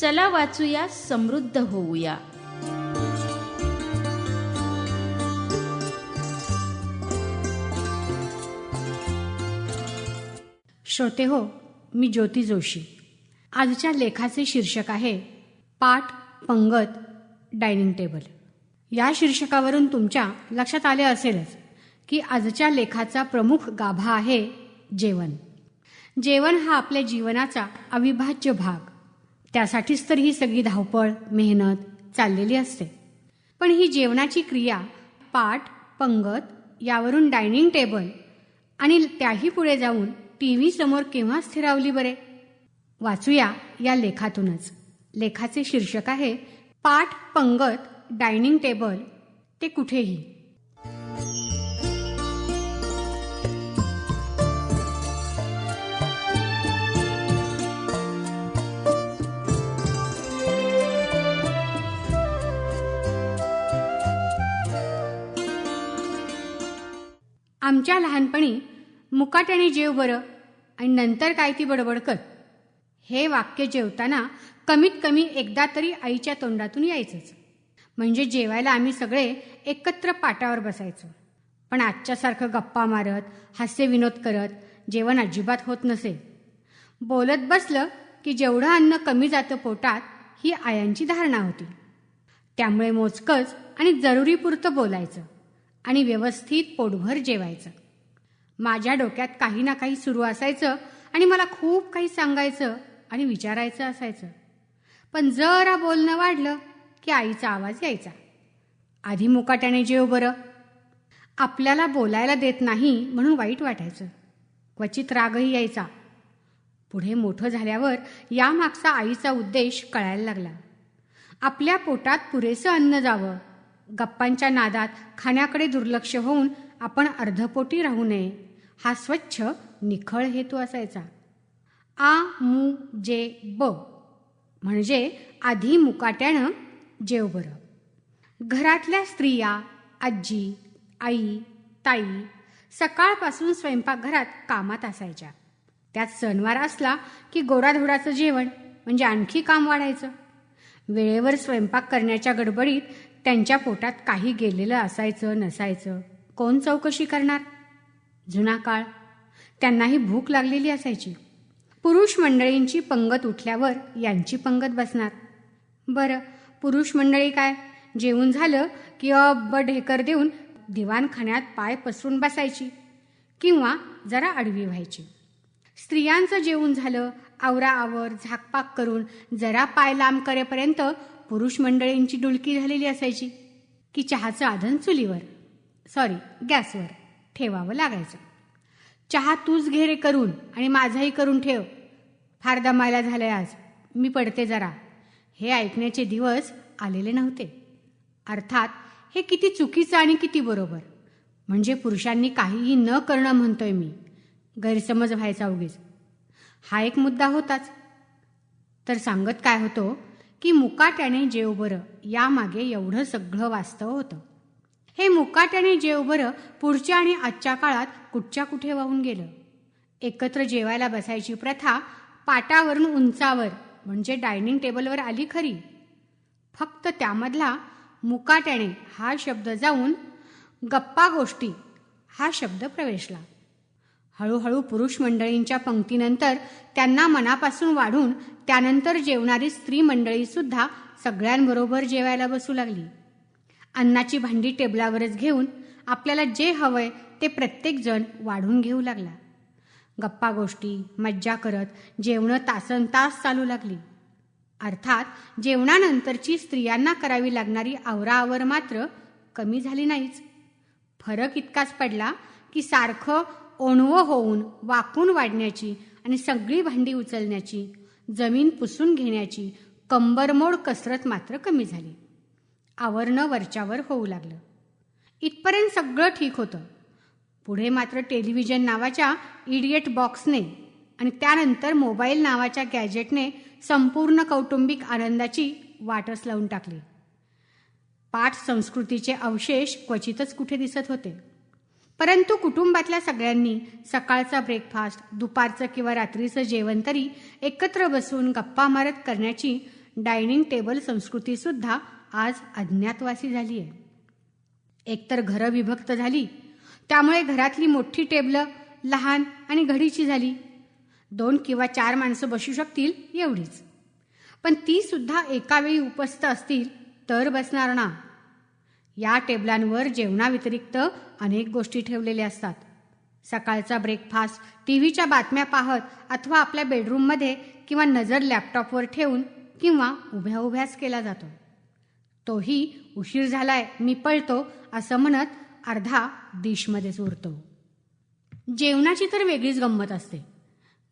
चला वाचूया समृद्ध होऊया. श्रोते हो मी ज्योती जोशी. आजच्या लेखाचे शीर्षक आहे पाठ पंगत डायनिंग टेबल. या शीर्षकावरून तुमच्या लक्षात आले असेलच की आजच्या लेखाचा प्रमुख गाभा आहे जेवण. जेवण हा आपल्या जीवनाचा अविभाज्य भाग. त्यासाठीच तर ही सगळी धावपळ मेहनत चाललेली असते. पण ही जेवणाची क्रिया पाठ पंगत यावरून डायनिंग टेबल आणि त्याही पुढे जाऊन टी व्ही समोर केव्हा स्थिरावली बरे? वाचूया या लेखातूनच. लेखाचे शीर्षक आहे पाठ पंगत डायनिंग टेबल ते कुठेही. आमच्या लहानपणी मुकाट्याने जेव बरं आणि नंतर काय ती बडबड कर. हे वाक्य जेवताना कमीत कमी एकदा तरी आईच्या तोंडातून यायचंच. म्हणजे जेवायला आम्ही सगळे एकत्र पाटावर बसायचो. पण आजच्यासारखं गप्पा मारत हास्य विनोद करत जेवण अजिबात होत नसे. बोलत बसलं की जेवढं अन्न कमी जातं पोटात ही आयांची धारणा होती. त्यामुळे मोजकंच आणि जरुरीपुरतं बोलायचं. आणि व्यवस्थित पोटभर जेवायचं. माझ्या डोक्यात काही ना काही सुरू असायचं आणि मला खूप काही सांगायचं आणि विचारायचं असायचं. पण जरा बोलणं वाढलं की आईचा आवाज यायचा. आधी मुकाट्याने जेव बरं. आपल्याला बोलायला देत नाही म्हणून वाईट वाटायचं. क्वचित रागही यायचा. पुढे मोठं झाल्यावर यामागचा आईचा उद्देश कळायला लागला. आपल्या पोटात पुरेसं अन्न जावं गप्पांच्या नादात खाण्याकडे दुर्लक्ष होऊन आपण अर्धपोटी राहू नये. हा स्वच्छ निखळ हेतू असायचा. आ मु जे ब. म्हणजे आधी मुकाट्यानं जेव बरं घरातल्या स्त्रिया आजी आई ताई सकाळपासून स्वयंपाकघरात कामात असायच्या. त्यात सणवार असला की गोडाधोडाचं जेवण म्हणजे आणखी काम वाढायचं. वेळेवर स्वयंपाक करण्याच्या गडबडीत त्यांच्या पोटात काही गेलेलं असायचं नसायचं. कोण चौकशी करणार? जुना काळ. त्यांनाही भूक लागलेली असायची. पुरुष मंडळींची पंगत उठल्यावर यांची पंगत बसणार. बरं पुरुष मंडळी काय? जेवून झालं की अब ढेकर देऊन दिवाणखान्यात पाय पसरून बसायची किंवा जरा आडवी व्हायची. स्त्रियांचं जेवून झालं आवराआवर झाकपाक करून जरा पाय लांब करेपर्यंत पुरुष मंडळींची डुलकी झालेली असायची की चहाचं आधन चुलीवर सॉरी गॅसवर ठेवावं लागायचं. चहा तूच घेरे करून आणि माझाही करून ठेव. फार दमायला झालंय आज. मी पडते जरा. हे ऐकण्याचे दिवस आलेले नव्हते. अर्थात हे किती चुकीचं आणि किती बरोबर. म्हणजे पुरुषांनी काहीही न करणं म्हणतोय मी. गैरसमज व्हायचा उगीच. हा एक मुद्दा होताच. तर सांगत काय होतो? की मुकाट्याने जेव बरं यामागे एवढं सगळं वास्तव होतं. हे मुकाट्याने जेव बरं पुढच्या आणि आजच्या काळात कुठच्या कुठे वाहून गेलं? एकत्र जेवायला बसायची प्रथा पाटावरून उंचावर म्हणजे डायनिंग टेबलवर आली खरी. फक्त त्यामधला मुकाट्याने हा शब्द जाऊन गप्पा गोष्टी हा शब्द प्रवेशला. हळूहळू पुरुष मंडळींच्या पंक्तीनंतर त्यांना मनापासून वाढून त्यानंतर जेवणारी स्त्री मंडळीसुद्धा सगळ्यांबरोबर जेवायला बसू लागली. अन्नाची भांडी टेबलावरच घेऊन आपल्याला जे हवंय ते प्रत्येकजण वाढून घेऊ लागला. गप्पा गोष्टी मज्जा करत जेवणं तासन तास चालू लागली. अर्थात जेवणानंतरची स्त्रियांना करावी लागणारी आवराआवर मात्र कमी झाली नाहीच. फरक इतकाच पडला की सारखं ओणवं होऊन वाकून वाढण्याची आणि सगळी भांडी उचलण्याची जमीन पुसून घेण्याची कंबरमोड कसरत मात्र कमी झाली. आवरणं वरच्यावर होऊ लागलं. इथपर्यंत सगळं ठीक होतं. पुढे मात्र टेलिव्हिजन नावाच्या इडियट बॉक्सने आणि त्यानंतर मोबाईल नावाच्या गॅजेटने संपूर्ण कौटुंबिक आनंदाची वाटच लावून टाकली. पाठ संस्कृतीचे अवशेष क्वचितच कुठे दिसत होते. परंतु कुटुंबातल्या सगळ्यांनी सकाळचा ब्रेकफास्ट दुपारचं किंवा रात्रीचं जेवण तरी एकत्र बसून गप्पा मारत करण्याची डायनिंग टेबल संस्कृतीसुद्धा आज अज्ञातवासी झाली आहे एकतर घरं विभक्त झाली त्यामुळे घरातली मोठी टेबलं लहान आणि घडीची झाली. दोन किंवा चार माणसं बसू शकतील एवढीच. पण ती सुद्धा एकावेळी उपस्थित असतील तर बसणार ना. या टेबलांवर जेवणाव्यतिरिक्त अनेक गोष्टी ठेवलेल्या असतात. सकाळचा ब्रेकफास्ट टी व्हीच्या बातम्या पाहत अथवा आपल्या बेडरूममध्ये किंवा नजर लॅपटॉपवर ठेवून किंवा उभ्या उभ्याच केला जातो. तोही उशीर झालाय मी पळतो असं म्हणत अर्धा डिशमध्येच उरतो जेवणाची तर वेगळीच गंमत असते.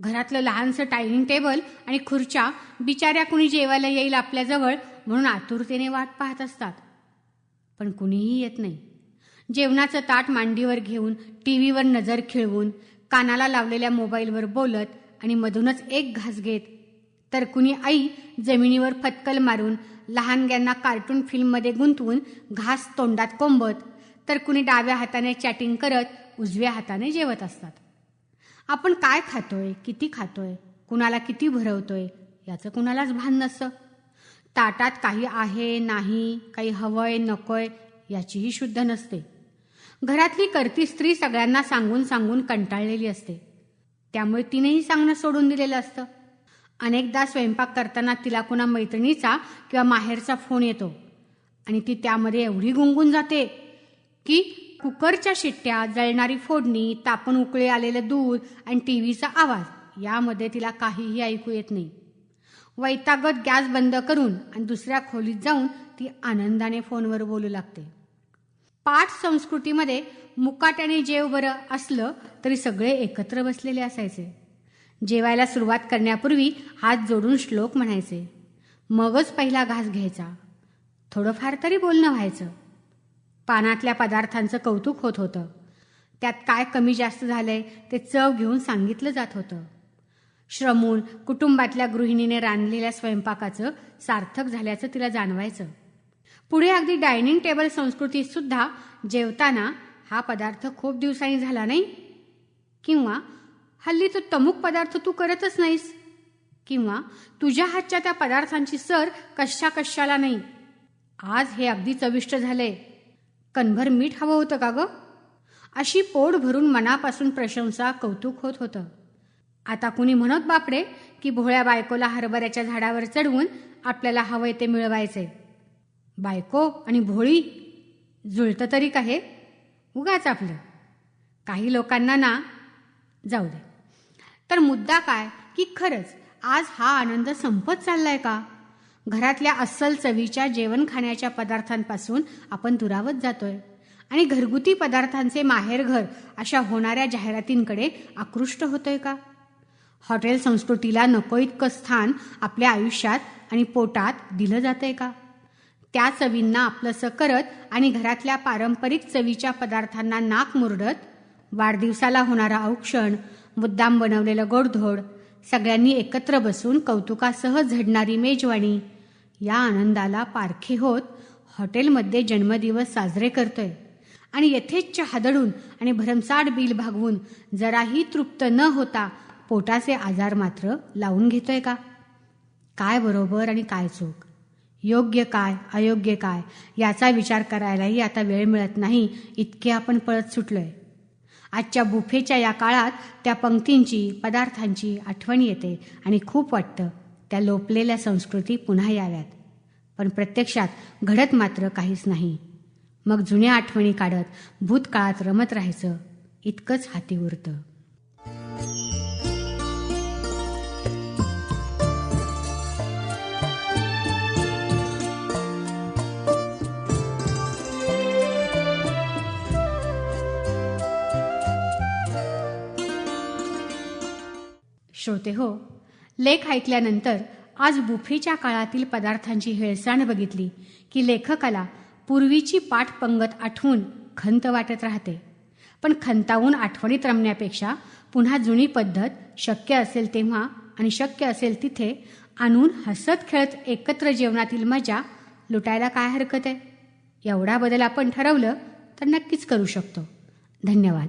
घरातलं लहानसं डायनिंग टेबल आणि खुर्च्या बिचाऱ्या कुणी जेवायला येईल आपल्याजवळ म्हणून आतुरतेने वाट पाहत असतात. पण कुणीही येत नाही. जेवणाचं ताट मांडीवर घेऊन टी व्हीवर नजर खिळवून कानाला लावलेल्या मोबाईलवर बोलत आणि मधूनच एक घास घेत तर कुणी आई जमिनीवर फटकल मारून लहानग्यांना कार्टून फिल्ममध्ये गुंतवून घास तोंडात कोंबत तर कुणी डाव्या हाताने चॅटिंग करत उजव्या हाताने जेवत असतात. आपण काय खातोय किती खातोय कुणाला किती भरवतोय याचं कुणालाच भान नसतं. ताटात काही आहे नाही काही हवंय नकोय याचीही शुद्ध नसते. घरातली करती स्त्री सगळ्यांना सांगून सांगून कंटाळलेली असते. त्यामुळे तिनेही सांगणं सोडून दिलेलं असतं. अनेकदा स्वयंपाक करताना तिला कुणा मैत्रिणीचा किंवा माहेरचा फोन येतो. आणि ती त्यामध्ये एवढी गुंगून जाते की कुकरच्या शिट्ट्या जळणारी फोडणी तापण उकळे आलेलं दूध आणि टी व्हीचा आवाज यामध्ये तिला काहीही ऐकू येत नाही. वैतागत गॅस बंद करून आणि दुसऱ्या खोलीत जाऊन ती आनंदाने फोनवर बोलू लागते. पाठ संस्कृतीमध्ये मुकाट्याने जेव बरं असलं तरी सगळे एकत्र बसलेले असायचे. जेवायला सुरुवात करण्यापूर्वी हात जोडून श्लोक म्हणायचे. मगच पहिला घास घ्यायचा. थोडंफार तरी बोलणं व्हायचं. पानातल्या पदार्थांचं कौतुक होत होतं. त्यात काय कमी जास्त झालंय ते चव घेऊन सांगितलं जात होतं. श्रमून कुटुंबातल्या गृहिणीने रांधलेल्या स्वयंपाकाचं सार्थक झाल्याचं तिला जाणवायचं. पुढे अगदी डायनिंग टेबल संस्कृतीत सुद्धा जेवताना हा पदार्थ खूप दिवसांनी झाला नाही? किंवा हल्ली तो तमुक पदार्थ तू करतच नाहीस? किंवा तुझ्या हातच्या त्या पदार्थांची सर कशा कशाला नाही? आज हे अगदी चविष्ट झालंय. कणभर मीठ हवं होतं का ग? अशी पोट भरून मनापासून प्रशंसा कौतुक होत होतं. आता कुणी म्हणत बापडे की भोळ्या बायकोला हरभऱ्याच्या झाडावर चढवून आपल्याला हवंय ते मिळवायचे बायको आणि भोळी जुळतं तरी का हे? उगाच आपलं. काही लोकांना ना जाऊ दे. तर मुद्दा काय की खरंच आज हा आनंद संपत चाललाय का? घरातल्या अस्सल चवीच्या जेवण खाण्याच्या पदार्थांपासून आपण दुरावत जातोय. आणि घरगुती पदार्थांचे माहेरघर अशा होणाऱ्या जाहिरातींकडे आकृष्ट होतोय का? हॉटेल संस्कृतीला नको इतकं स्थान आपल्या आयुष्यात आणि पोटात दिलं जातंय का? त्या चवींना आपलंसं करत आणि घरातल्या पारंपरिक चवीच्या पदार्थांना नाक मुरडत वाढदिवसाला होणारा औक्षण मुद्दाम बनवलेलं गोडधोड सगळ्यांनी एकत्र बसून कौतुकासह झडणारी मेजवाणी या आनंदाला पारखे होत हॉटेलमध्ये जन्मदिवस साजरे करतोय. आणि यथेच्छ हादळून आणि भरमसाट बिल भागवून जराही तृप्त न होता पोटाचे आजार मात्र लावून घेतोय का? काय बरोबर आणि काय चूक? योग्य काय अयोग्य काय? याचा विचार करायलाही आता वेळ मिळत नाही इतके आपण पळत सुटलोय. आजच्या बुफेच्या या काळात त्या पंक्तींची पदार्थांची आठवण येते आणि खूप वाटतं त्या लोपलेल्या संस्कृती पुन्हा याव्यात. पण प्रत्यक्षात घडत मात्र काहीच नाही. मग जुन्या आठवणी काढत भूतकाळात रमत राहायचं इतकंच हाती उरतं. श्रोते हो लेख ऐकल्यानंतर आज बुफेच्या काळातील पदार्थांची हेळसाण बघितली की लेखकाला पूर्वीची पाठ पंगत आठवून खंत वाटत राहते. पण खंतावून आठवणीत रमण्यापेक्षा पुन्हा जुनी पद्धत शक्य असेल तेव्हा आणि शक्य असेल तिथे आणून हसत खेळत एकत्र जेवणातील मजा लुटायला काय हरकत आहे? एवढा बदल आपण ठरवलं तर नक्कीच करू शकतो. धन्यवाद.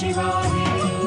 Shivani.